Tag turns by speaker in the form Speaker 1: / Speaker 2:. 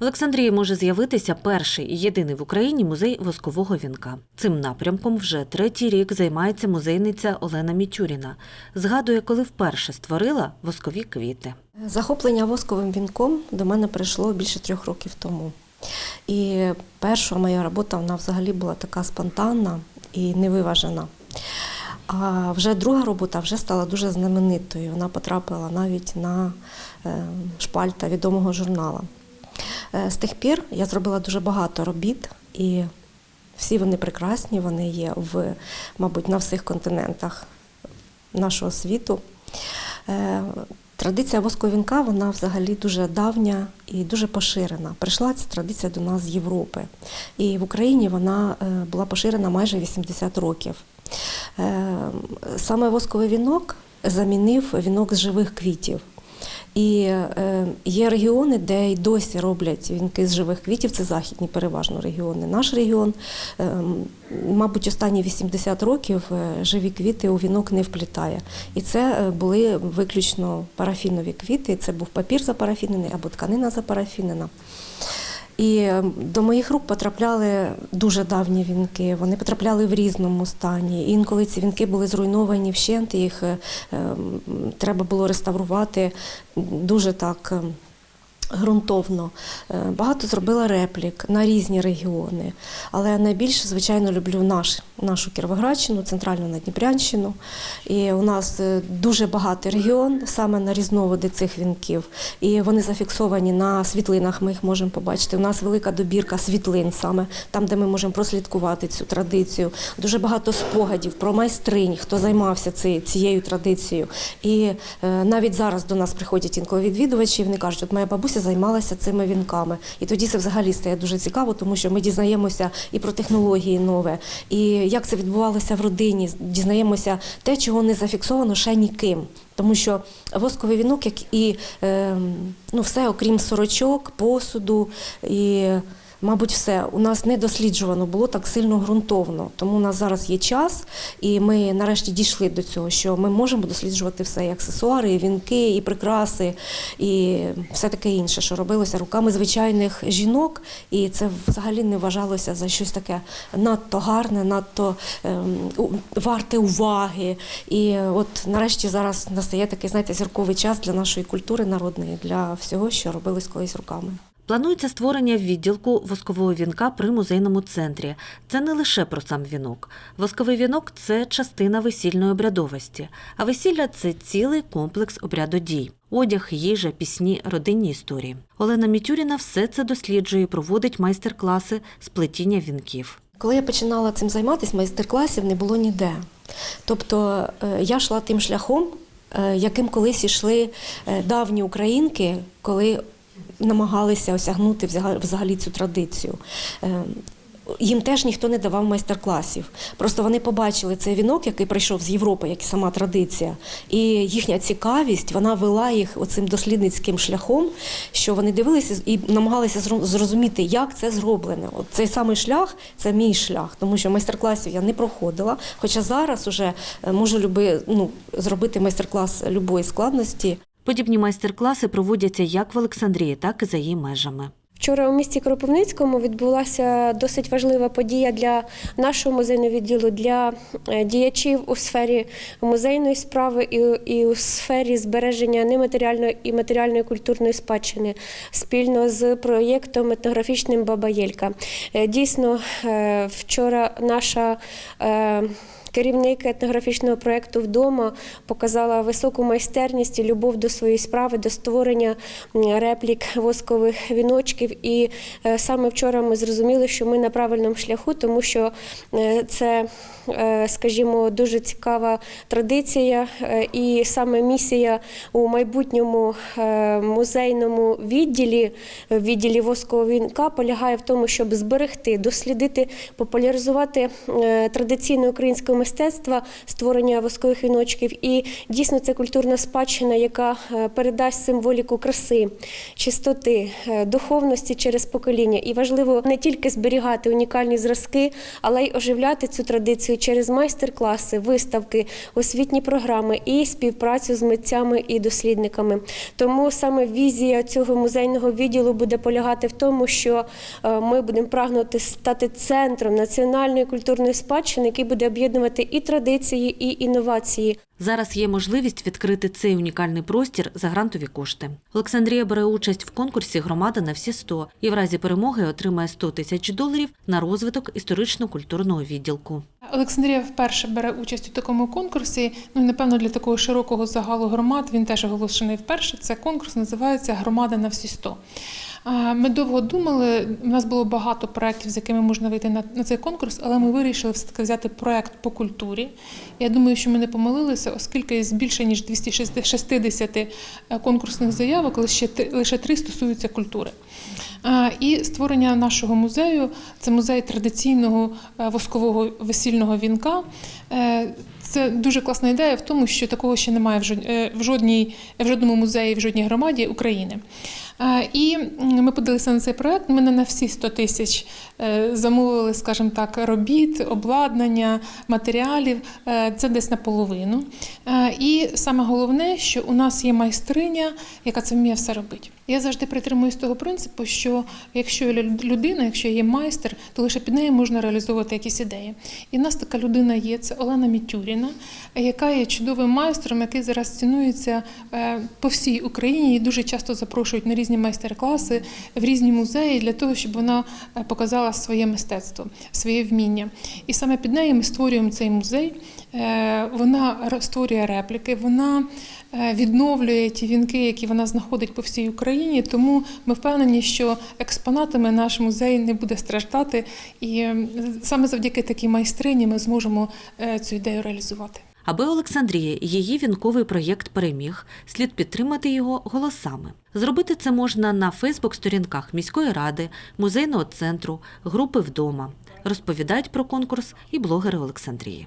Speaker 1: В Олександрії може з'явитися перший і єдиний в Україні музей воскового вінка. Цим напрямком вже третій рік займається музейниця Олена Мічуріна. Згадує, коли вперше створила воскові квіти.
Speaker 2: Захоплення восковим вінком до мене прийшло більше трьох років тому. І перша моя робота вона взагалі була така спонтанна і невиважена. А вже друга робота вже стала дуже знаменитою. Вона потрапила навіть на е, шпальта відомого журнала. Е, З тих пір я зробила дуже багато робіт, і всі вони прекрасні, вони є в, мабуть, на всіх континентах нашого світу. Е, Традиція воскового вінка вона взагалі дуже давня і дуже поширена. Прийшла ця традиція до нас з Європи. І в Україні вона е, була поширена майже 80 років. Саме восковий вінок замінив вінок з живих квітів. І е, є регіони, де й досі роблять вінки з живих квітів. Це західні переважно регіони. Наш регіон, е, мабуть, останні 80 років е, живі квіти у вінок не вплітає. І це е, були виключно парафінові квіти. Це був папір запарафінений або тканина запарафінена. І е, до моїх рук потрапляли дуже давні вінки. Вони потрапляли в різному стані. Інколи ці вінки були зруйновані вщент, їх ем, треба було реставрувати дуже так. Грунтовно Е, багато зробила реплік на різні регіони, але найбільше, звичайно, люблю наш, нашу Кіровоградщину, центральну Надніпрянщину. І у нас е, дуже багатий регіон саме на різновиди цих вінків. І вони зафіксовані на світлинах. Ми їх можемо побачити. У нас велика добірка світлин, саме там, де ми можемо прослідкувати цю традицію. Дуже багато спогадів про майстринь, хто займався ці- цією традицією. І е, навіть зараз до нас приходять інколи відвідувачі, вони кажуть, от моя бабуся займалася цими вінками. І тоді це взагалі стає дуже цікаво, тому що ми дізнаємося і про технології нове, і як це відбувалося в родині, дізнаємося те, чого не зафіксовано ще ніким. Тому що восковий вінок, як і е, ну, все, окрім сорочок, посуду і. Мабуть, все у нас не досліджувано було так сильно ґрунтовно. Тому у нас зараз є час, і ми нарешті дійшли до цього, що ми можемо досліджувати все, і аксесуари, і вінки, і прикраси, і все таке інше, що робилося руками звичайних жінок, і це взагалі не вважалося за щось таке надто гарне, надто ем, варте уваги. І от нарешті зараз настає такий, знаєте, зірковий час для нашої культури народної, для всього, що робилось колись руками.
Speaker 1: Планується створення відділку воскового вінка при музейному центрі. Це не лише про сам вінок. Восковий вінок це частина весільної обрядовості, а весілля це цілий комплекс обрядодій. Одяг, їжа, пісні, родинні історії. Олена Мітюріна все це досліджує і проводить майстер-класи з плетіння вінків.
Speaker 2: Коли я починала цим займатися, майстер-класів не було ніде. Тобто е, я йшла тим шляхом, е, яким колись йшли е, давні українки, коли намагалися осягнути взагалі цю традицію. Е, Їм теж ніхто не давав майстер-класів. Просто вони побачили цей вінок, який прийшов з Європи, як і сама традиція, і їхня цікавість вона вела їх оцим дослідницьким шляхом, що вони дивилися і намагалися зрозуміти, як це зроблено. От цей самий шлях це мій шлях, тому що майстер-класів я не проходила. Хоча зараз уже е, можу люби, ну, зробити майстер-клас любої складності.
Speaker 1: Подібні майстер-класи проводяться як в Олександрії, так і за її межами.
Speaker 3: Вчора у місті Кропивницькому відбулася досить важлива подія для нашого музейного відділу, для е, діячів у сфері музейної справи і, у сфері збереження нематеріальної і матеріальної культурної спадщини спільно з проєктом етнографічним Баба Єлька. Е, Дійсно, е, вчора наша Керівник етнографічного проєкту вдома показала високу майстерність і любов до своєї справи, до створення реплік воскових віночків. І е, саме вчора ми зрозуміли, що ми на правильному шляху, тому що е, це, е, скажімо, дуже цікава традиція, і саме місія у майбутньому музейному відділі, відділі воскового вінка полягає в тому, щоб зберегти, дослідити, популяризувати традиційне українське мистецтво мистецтва створення воскових віночків. І дійсно це культурна спадщина, яка е, передасть символіку краси, чистоти, е, духовності через покоління. І важливо не тільки зберігати унікальні зразки, але й оживляти цю традицію через майстер-класи, виставки, освітні програми і співпрацю з митцями і дослідниками. Тому саме візія цього музейного відділу буде полягати в тому, що е, ми будемо прагнути стати центром національної культурної спадщини, який буде об'єднувати і традиції, і інновації.
Speaker 1: Зараз є можливість відкрити цей унікальний простір за грантові кошти. Олександрія бере участь в конкурсі Громада на всі 100 і в разі перемоги отримає 100 тисяч доларів на розвиток історично-культурного відділку.
Speaker 4: Олександрія вперше бере участь у такому конкурсі. Ну і напевно для такого широкого загалу громад він теж оголошений вперше. Це конкурс називається Громада на всі 100». Ми довго думали. У нас було багато проєктів, з якими можна вийти на, цей конкурс, але ми вирішили все-таки взяти проєкт по культурі. Я думаю, що ми не помилилися, оскільки з більше ніж 260 е, конкурсних заявок лише три- стосуються культури. І створення нашого музею це музей традиційного е, воскового весільного вінка. Е, Це дуже класна ідея в тому, що такого ще немає в е, жодній в жодному музеї, в жодній громаді України. Е, І ми подалися на цей проект. Ми не на всі 100 тисяч е, замовили, скажімо так, робіт, обладнання, матеріалів. Е, Це десь наполовину. І саме головне, що у нас є майстриня, яка це вміє все робити. Я завжди притримуюсь того принципу, що якщо людина, якщо є майстер, то лише під нею можна реалізовувати якісь ідеї. І в нас така людина є, це Олена Мітюріна, яка є чудовим майстром, який зараз цінується е, по всій Україні і дуже часто запрошують на різні майстер-класи в різні музеї для того, щоб вона е, показала своє мистецтво, своє вміння. І саме під нею ми створюємо цей музей. Е, Вона створює репліки, вона відновлює ті вінки, які вона знаходить по всій Україні. Тому ми впевнені, що експонатами наш музей не буде страждати, і саме завдяки такій майстрині ми зможемо е, цю ідею реалізувати.
Speaker 1: Аби Олександрія її вінковий проєкт переміг, слід підтримати його голосами. Зробити це можна на Фейсбук-сторінках міської ради, музейного центру, групи вдома. Розповідають про конкурс і блогери Олександрії.